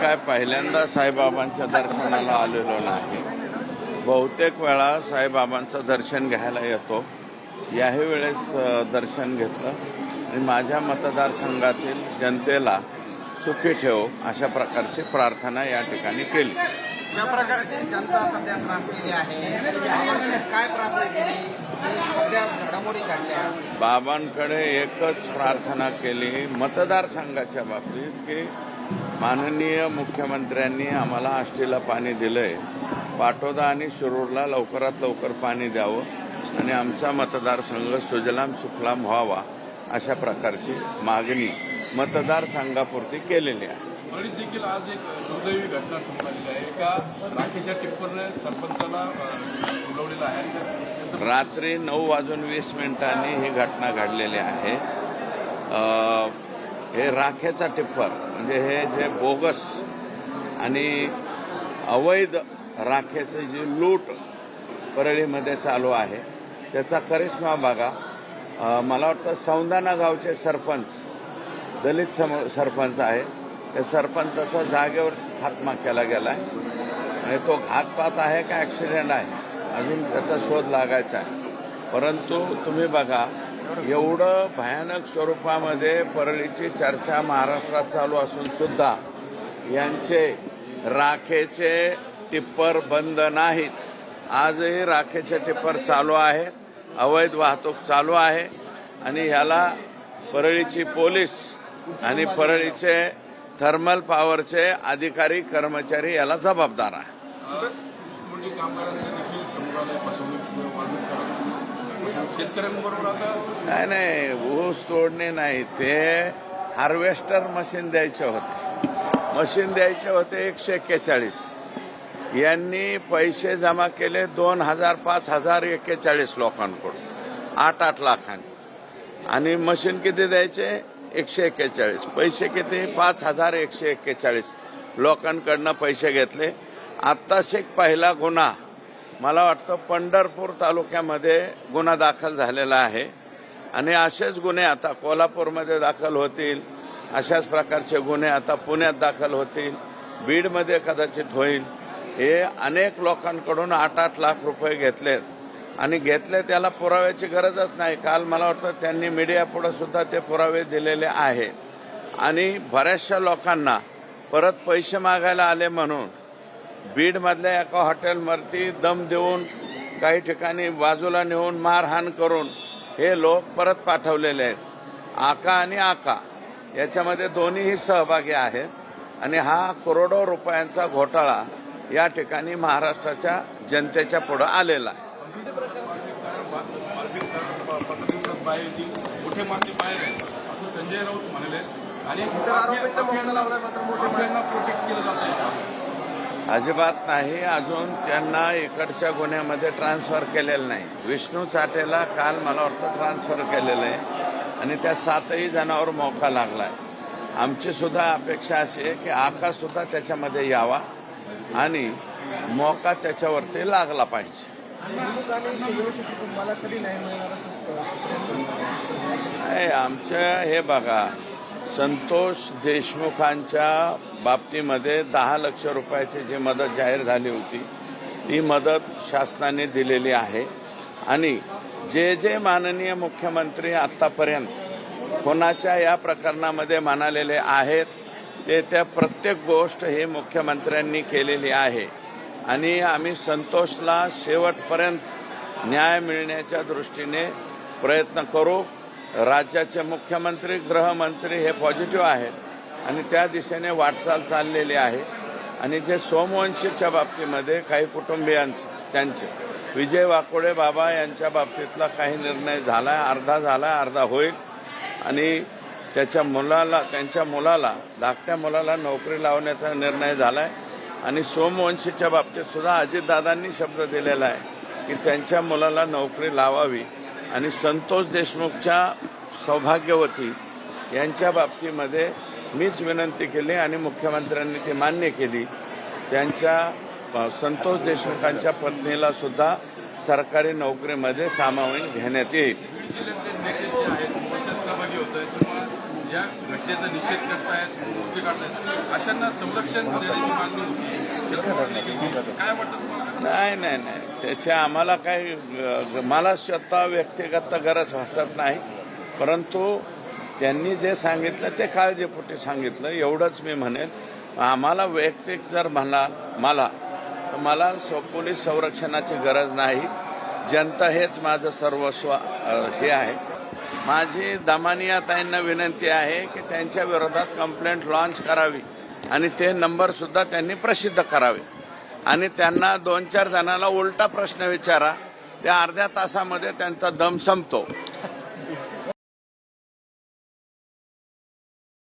काय पहिल्यांदा साईबाबांच्या दर्शनाला आलेलो नाही. बहुतेक वेळा साईबाबांचं दर्शन घ्यायला येतो. याही वेळेस दर्शन घेतलं. आणि माझ्या मतदारसंघातील जनतेला सुखी ठेव अशा प्रकारची प्रार्थना या ठिकाणी केली. ज्या प्रकारे जनता सध्या त्रासलेली आहे बाबांकडे काय प्रार्थना केली? की सध्या घडामोडी घडल्या बाबांकडे एकच प्रार्थना केली मतदारसंघाच्या बाबतीत की माननीय मुख्यमंत्र्यांनी आम्हाला आष्टीला पाणी दिलंय. पाटोदा आणि शिरूरला लवकरात लवकर पाणी द्यावं आणि आमचा मतदारसंघ सुजलाम सुफलाम व्हावा अशा प्रकारची मागणी मतदारसंघापुरती केलेली आहे. परळीत देखील आज एक दुर्दैवी घटना समोर आलेली आहे. एका राखेच्या टिप्परने सरपंचाला अ, उडवलेलं आहे. आणि रात्री नऊ वाजून वीस मिनिटांनी ही घटना घडलेली आहे. हे राखेचा टिप्पर म्हणजे हे जे बोगस आणि अवैध राखेची जी लूट परळीमध्ये चालू आहे त्याचा करिश्मा बघा. मला वाटतं सौंदाना गावचे सरपंच दलित सम सरपंच आहे. त्या सरपंचाचा जागेवर खात्मा केला गेला आहे आणि तो घातपात आहे का ॲक्सिडेंट आहे? अजून त्याचा शोध लागायचा आहे. परंतु तुम्ही बघा एवढं भयानक स्वरूपामध्ये परळीची चर्चा महाराष्ट्रात चालू असून सुद्धा यांचे राखेचे टिप्पर बंद नाहीत. आजही राखेचे टिप्पर चालू आहे अवैध वाहतूक चालू आहे आणि ह्याला परळीची पोलीस आणि परळीचे थर्मल पॉवरचे अधिकारी कर्मचारी याला जबाबदार आहे. शेतकऱ्यांबरोबर आता? नाही नाही ऊस तोडणे नाही ते हार्वेस्टर मशीन द्यायचे होते. मशीन द्यायचे होते एकशे एक्केचाळीस. यांनी पैसे जमा केले दोन हजार पाच हजार एक्केचाळीस लोकांकडून. आठ आठ लाखांनी. आणि मशीन किती द्यायचे? एकशे एक्केचाळीस. पैसे किती? पाच हजार एकशे एक्केचाळीस. लोकांकडनं पैसे घेतले. आत्ताच एक पहिला गुन्हा मला वाटतं पंढरपूर तालुक्यामध्ये गुन्हा दाखल झालेला आहे. आणि असेच गुन्हे आता कोल्हापूरमध्ये दाखल होतील. अशाच प्रकारचे गुन्हे आता पुण्यात दाखल होतील. बीडमध्ये कदाचित होईल. हे अनेक लोकांकडून आठ आठ लाख रुपये घेतलेत. आणि घेतले त्याला पुराव्याची गरजच नाही. काल मला वाटतं त्यांनी मीडियापुढं सुद्धा ते पुरावे दिलेले आहे. आणि बऱ्याचशा लोकांना परत पैसे मागायला आले म्हणून बीडमधल्या एका हॉटेलवरती दम देऊन काही ठिकाणी बाजूला नेऊन मारहाण करून हे लोक परत पाठवलेले आहेत. आका आणि आका. याच्यामध्ये दोन्हीही सहभागी आहेत. आणि हा करोडो रुपयांचा घोटाळा या ठिकाणी महाराष्ट्राच्या जनतेच्या पुढं आलेला आहे. संजय राऊत म्हणाले. आणि अजिबात नाही. अजून त्यांना इकडच्या गुन्ह्यामध्ये ट्रान्सफर केलेलं नाही. विष्णू चाटेला काल मला वाटतं ट्रान्सफर केलेलं आहे. आणि त्या सातही जणांवर मोका लागलाय. आमची सुद्धा अपेक्षा अशी आहे की आकाश सुद्धा त्याच्यामध्ये यावा आणि मोका त्याच्यावरती लागला पाहिजे. आमच्या हे बघा संतोष देशमुखांच्या बाबतीमध्ये दहा लक्ष रुपयाची जी मदत जाहीर झाली होती ती मदत शासनाने दिलेली आहे. आणि जे जे माननीय मुख्यमंत्री आतापर्यंत कोणाच्या या प्रकरणामध्ये म्हणालेले आहेत ते त्या प्रत्येक गोष्ट ही मुख्यमंत्र्यांनी केलेली आहे. आणि आम्ही संतोषला शेवटपर्यंत न्याय मिळण्याच्या दृष्टीने प्रयत्न करू. राज्याचे मुख्यमंत्री गृहमंत्री हे पॉझिटिव्ह आहेत आणि त्या दिशेने वाटचाल चाललेली आहे. आणि जे सोमवंशीच्या बाबतीमध्ये काही कुटुंबियांचे त्यांचे विजय वाकोडे बाबा यांच्या बाबतीतला काही निर्णय झाला अर्धा झाला अर्धा होईल. आणि त्याच्या मुलाला त्यांच्या मुलाला धाकट्या मुलाला नोकरी लावण्याचा निर्णय झालाय. आणि सोमवंशीच्या बाबतीत सुद्धा अजितदादांनी शब्द दिलेला आहे की त्यांच्या मुलाला नोकरी लावावी. आणि संतोष देशमुखच्या सौभाग्यवती यांच्या बाबतीमध्ये मीच विनंती केली आणि मुख्यमंत्र्यांनी ती मान्य केली. त्यांच्या संतोष देशमुखांच्या पत्नीला सुद्धा सरकारी नोकरीमध्ये सामावून घेण्यात येईल. या घटनेचा निषेध करतायत अशांना संरक्षण देण्याची मागणी होती. नाही नाही नाही. त्याच्या आम्हाला काही मला स्वतः व्यक्तिगत गरज भासत नाही. परंतु त्यांनी जे सांगितलं ते काळजीपोटी सांगितलं. एवढंच मी म्हणेन आम्हाला वैयक्तिक जर म्हणा मला तर मला पोलीस संरक्षणाची गरज नाही. जनता हेच माझं सर्वस्व हे आहे. माझी दमानिया ताईंना विनंती आहे की त्यांच्या विरोधात कंप्लेंट लॉन्च करावी. आणि ते नंबरसुद्धा त्यांनी प्रसिद्ध करावे. आणि त्यांना दोन चार जणांना उलटा प्रश्न विचारा. त्या अर्ध्या तासामध्ये त्यांचा दम संपतो.